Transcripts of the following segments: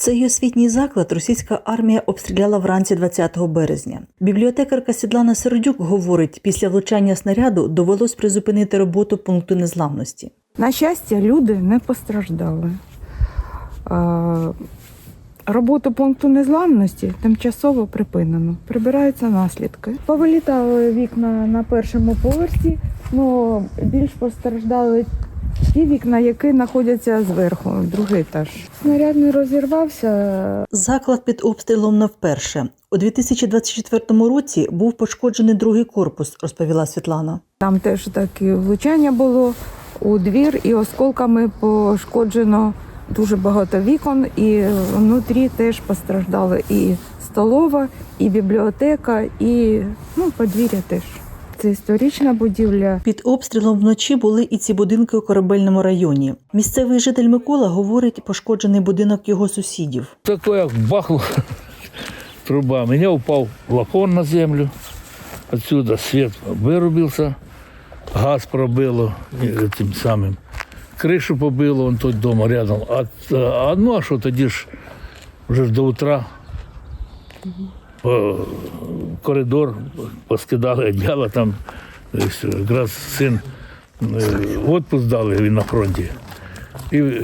Цей освітній заклад російська армія обстріляла вранці 20 березня. Бібліотекарка Світлана Сердюк говорить, після влучання снаряду довелось призупинити роботу пункту незламності. На щастя, люди не постраждали. Роботу пункту незламності тимчасово припинено. Прибираються наслідки. Повилітали вікна на першому поверсі, але більш постраждали ті вікна, які знаходяться зверху, другий етаж. Снаряд не розірвався. Заклад під обстрілом не вперше. У 2024 році був пошкоджений другий корпус, розповіла Світлана. Там теж таке влучання було у двір, і осколками пошкоджено дуже багато вікон, і внутрі теж постраждали і столова, і бібліотека, і ну, подвір'я теж. Це історична будівля. Під обстрілом вночі були і ці будинки у корабельному районі. Місцевий житель Микола говорить, пошкоджений будинок його сусідів. Такое бахло труба. Меня упал лакон на землю. Отсюда свет вырубился, газ пробило тим самим. Кришу побило вон тут дома рядом. А, а ну а що тоді ж вже ж до утра по коридор поскидали одіяло там. Якраз син е, відпуск дали, він на фронті. І е,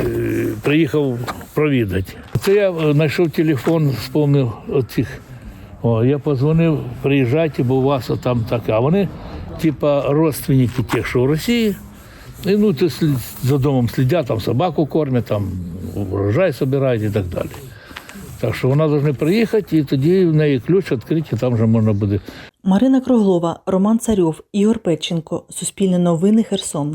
приїхав провідати. Це я е, знайшов телефон, спомнив оцих. О, я позвонив, приїжджайте, бо у вас там таке. А вони, типа, родственники тих, що в Росії. І ну, слід- за домом слідять, там собаку кормять, там урожай збирають і так далі. Так що вона повинна приїхати, і тоді в неї ключ відкриті, там вже можна буде Марина Круглова, Роман Царьов, Ігор Петченко. Суспільне новини Херсон.